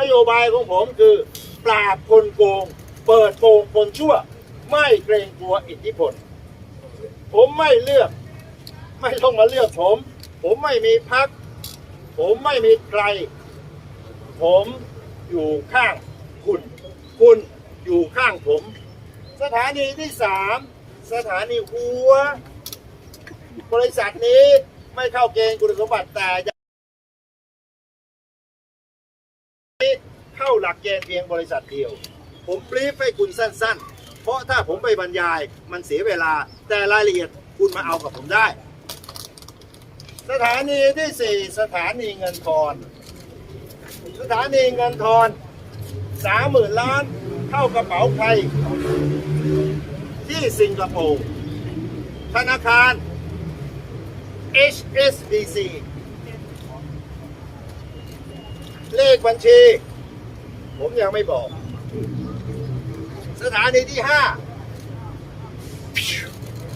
นโยบายของผมคือ ปราบคนโกง เปิดโปงคนชั่ว ไม่เกรงกลัวอิทธิพล ผมไม่เลือก ไม่ต้องมาเลือกผม ผมไม่มีพัก ผมไม่มีใคร ผมอยู่ข้างคุณ คุณอยู่ข้างผม สถานีที่สามสถานีหัว บริษัทนี้ไม่เข้าเกณฑ์คุณสมบัติแต่ เข้าหลักเกณฑ์เพียงบริษัทเดียว ผมปรีฟให้คุณสั้น ๆ เพราะถ้าผมไปบรรยายมันเสียเวลา แต่รายละเอียดคุณมาเอากับผมได้ สถานีที่สี่สถานีเงินทอน สถานีเงินทอนสามหมื่นล้านเข้ากระเป๋าใคร ที่สิงคโปร์ธนาคาร HSBC เลขบัญชี ผมยังไม่บอก สถานีที่ห้า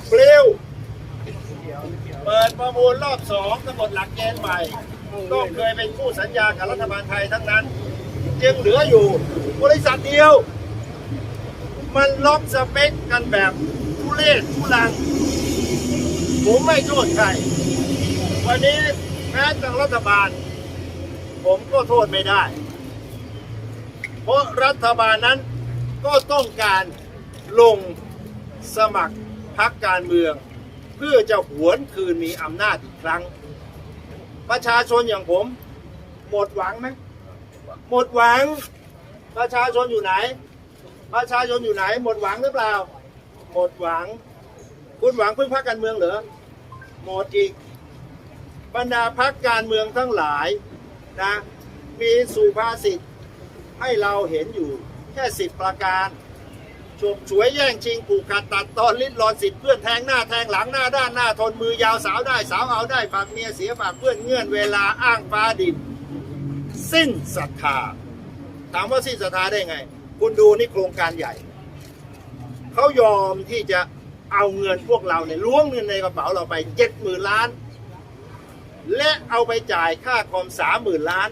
เปลวเปิดประมูลรอบสองกำหนดหลักเกณฑ์ใหม่ต้องเคยเป็นคู่สัญญากับรัฐบาลไทยทั้งนั้นจึงเหลืออยู่บริษัทเดียว มันล็อกสเปคกันแบบทุเรศทุลัง ผมไม่โทษใคร วันนี้แม้ทางรัฐบาล ผมก็โทษไม่ได้ เพราะรัฐบาลนั้นก็ต้องการลงสมัครพักการเมือง เพื่อจะหวนคืนมีอำนาจอีกครั้ง ประชาชนอย่างผม หมดหวังไหมหมดหวัง ประชาชนอยู่ไหน ประชาชนอยู่ไหน หมดหวังหรือเปล่า หมดหวัง คุณหวังพึ่งพรรคการเมืองเหรอหมดอีก บรรดาพักการเมืองทั้งหลายนะมีสุภาษิต ให้เราเห็นอยู่แค่สิบประการฉกฉวยแย่งชิงผูกขาดตัดตอนลิ้นรอนสิทธิ์เพื่อนแทงหน้าแทงหลังหน้าด้านหน้าทนมือยาวสาวได้สาวเอาได้ฝากเมียเสียฝากเพื่อนเงื่อนเวลาอ้างฟ้าดิน สิ้นศรัทธาถามว่าสิ้นศรัทธาได้ไง คุณดูนี่โครงการใหญ่ เขายอมที่จะเอาเงินพวกเราเนี่ยล้วงเงินในกระเป๋าเราไปเจ็ดหมื่นล้าน และเอาไปจ่ายค่าคอมสามหมื่นล้าน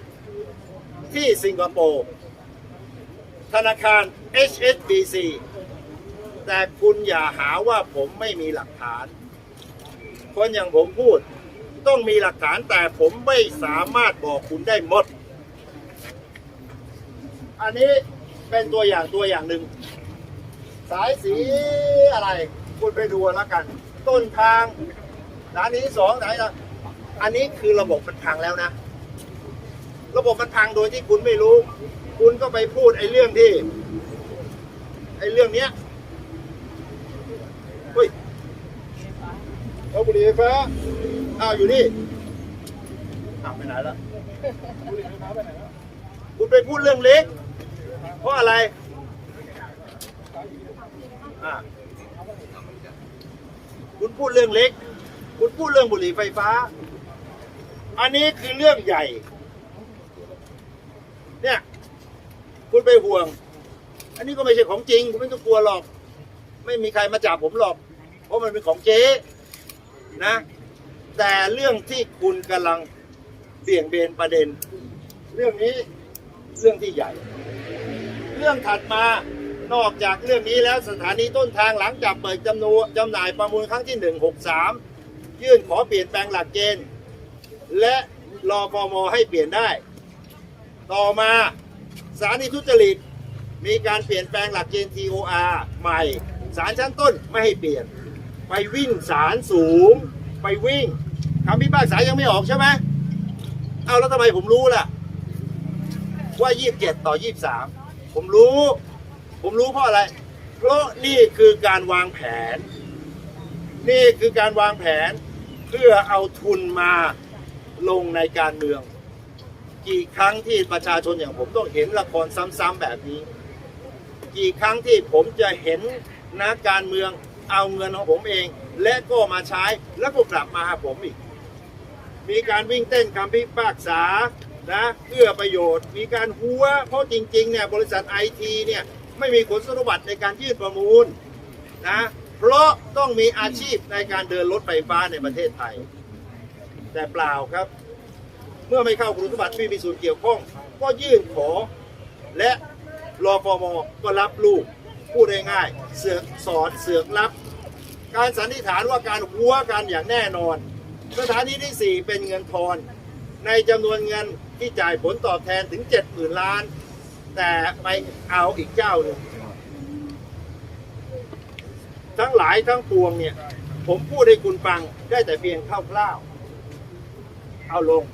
ที่สิงคโปร์ ธนาคาร HSBC แต่คุณอย่าหาว่าผมไม่มีหลักฐาน คนอย่างผมพูดต้องมีหลักฐานแต่ผมไม่สามารถบอกคุณได้หมด อันนี้เป็นตัวอย่างตัวอย่างหนึ่ง สายสีอะไร คุณไปดูแล้วกัน ต้นทางสถานีที่สองไหนละอันนี้คือระบบมันพังแล้วนะ ระบบมันพังโดยที่คุณไม่รู้ คุณก็ไปพูดไอ้เรื่องที่ไอ้เรื่องเนี้ยเฮ้ยเอาบุหรี่ไฟฟ้าอ้าวอยู่นี่อ้าวไปไหนละบุหรี่ไปไหนแล้วคุณไปพูดเรื่องเล็ก เพราะอะไรอะคุณพูดเรื่องเล็ก คุณพูดเรื่องบุหรี่ไฟฟ้า อันนี้คือเรื่องใหญ่ เนี่ย คุณไปห่วง อันนี้ก็ไม่ใช่ของจริง คุณไม่ต้องกลัวหรอก ไม่มีใครมาจับผมหรอก เพราะมันเป็นของเจ๊นะ แต่เรื่องที่คุณกำลังเบี่ยงเบนประเด็น เรื่องนี้เรื่องที่ใหญ่ เรื่องถัดมานอกจากเรื่องนี้แล้วสถานีต้นทางหลังจากเปิดจำนวนจำหน่ายประมูลครั้งที่ 163 ยื่นขอเปลี่ยนแปลงหลักเกณฑ์ และรอฟมให้เปลี่ยนได้ ต่อมา สถานีทุจริต มีการเปลี่ยนแปลงหลักเกณฑ์ TOR ใหม่ศาลชั้นต้นไม่ให้เปลี่ยน ไปวิ่งศาลสูง ไปวิ่งคำพิพากษายังไม่ออกใช่ไหมเอาแล้วทำไมผมรู้ล่ะ ว่า 27 ต่อ 23 ผมรู้ ผมรู้เพราะอะไร เพราะนี่คือการวางแผน นี่คือการวางแผนเพื่อเอาทุนมาลงในการเมือง กี่ครั้งที่ประชาชนอย่างผมต้องเห็นละครซ้ำๆแบบนี้ กี่ครั้งที่ผมจะเห็นนักการเมืองเอาเงินของผมเอง และก็มาใช้แล้วก็กลับมาหาผมอีก มีการวิ่งเต้นคำพิพากษานะเพื่อประโยชน์ มีการหัว เพราะจริงๆเนี่ยบริษัทไอทีเนี่ยไม่มีคุณสมบัติในการยื่นประมูลนะเพราะต้องมีอาชีพในการเดินรถไฟฟ้าในประเทศไทย แต่เปล่าครับ เมื่อไม่เข้าคุณสมบัติไม่มีส่วนเกี่ยวข้อง ก็ยื่นขอ และรอฟอมก็รับลูกพูดง่ายๆเสือกสอนเสือกรับ การสันนิษฐานว่าการหัวกันอย่างแน่นอน สถานีที่ 4 เป็นเงินทอน ในจำนวนเงินที่จ่ายผลตอบแทนถึง 70,000 ล้าน แต่ไปเอาอีกเจ้าหนึ่งทั้งหลายทั้งปวงเนี่ย ผมพูดให้คุณฟังได้แต่เพียงคร่าวๆเอาลง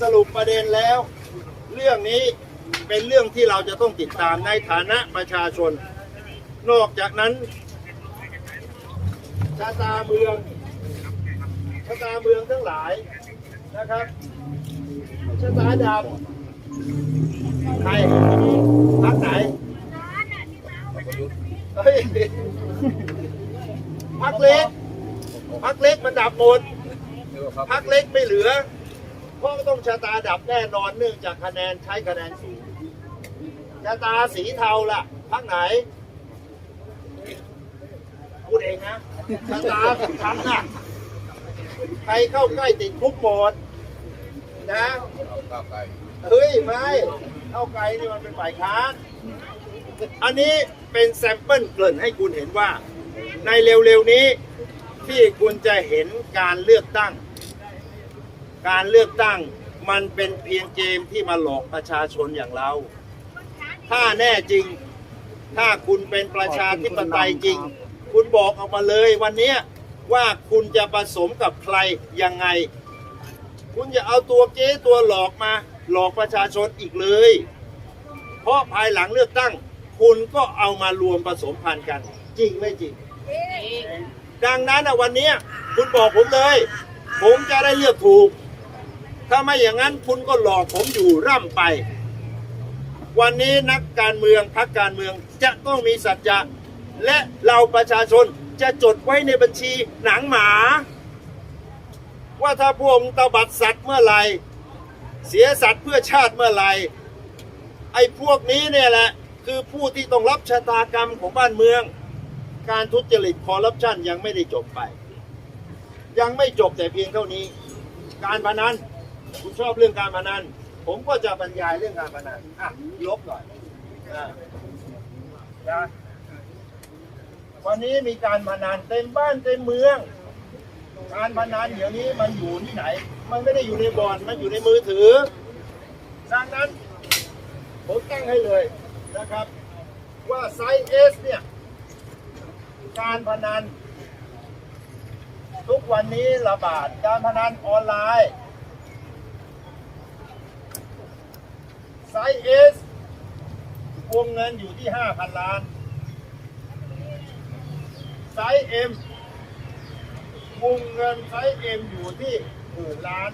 สรุปประเด็นแล้ว เรื่องนี้เป็นเรื่องที่เราจะต้องติดตามในฐานะประชาชน นอกจากนั้นชาตาเมืองชะตาเมืองทั้งหลายนะครับชะตาดำใครพักไหนเฮ้ยพักเล็กพักเล็กมันดับหมด พักเล็กไม่เหลือเพราะต้องชะตาดับแน่นอนเนื่องจากคะแนนใช้คะแนนสูงชะตาสีเทาล่ะพักไหน พูดเองนะชะตาฉันน่ะใครเข้าใกล้ติดคุกหมดนะเฮ้ยไม่เข้าไกลนี่มันเป็นฝ่ายค้านอันนี้เป็นแซมเปิลเกริ่นให้คุณเห็นว่า ในเร็วๆนี้ที่คุณจะเห็นการเลือกตั้ง การเลือกตั้งมันเป็นเพียงเกมที่มาหลอกประชาชนอย่างเรา ถ้าแน่จริง ถ้าคุณเป็นประชาธิปไตยจริง คุณบอกออกมาเลยวันเนี้ยว่าคุณจะผสมกับใครยังไง คุณอย่าเอาตัวเก๊ตัวหลอกมา หลอกประชาชนอีกเลย เพราะภายหลังเลือกตั้ง คุณก็เอามารวมผสมพันธุ์กัน จริงไม่จริง ดังนั้นนะวันเนี้ยคุณบอกผมเลย ผมจะได้เลือกถูก ถ้าไม่อย่างนั้นคุณก็หลอกผมอยู่ร่ำไป วันนี้นักการเมืองพักการเมืองจะต้องมีสัจจะและเราประชาชนจะจดไว้ในบัญชีหนังหมา ว่าถ้าพวกมึงตบัดสัตว์เมื่อไหร่เสียสัตว์เพื่อชาติเมื่อไหร่ไอ้พวกนี้เนี่ยแหละคือผู้ที่ต้องรับชะตากรรมของบ้านเมือง การทุจริตคอร์รัปชันยังไม่ได้จบไป ยังไม่จบแต่เพียงเท่านี้ การพนัน คุณชอบเรื่องการพนันผมก็จะบรรยายเรื่องการพนันอะลบหน่อยอะนะวันนี้มีการพนันเต็มบ้านเต็มเมือง การพนันเดี๋ยวนี้มันอยู่ที่ไหน มันไม่ได้อยู่ในบ่อนมันอยู่ในมือถือดังนั้นผมตั้งให้เลยนะครับ ว่าไซส์เอสเนี่ย การพนัน ทุกวันนี้ระบาดการพนันออนไลน์ ไซส์เอสวงเงินอยู่ที่5,000ล้าน ไซส์เอ็มวงเงินไซส์เอ็มอยู่ที่หมื่นล้าน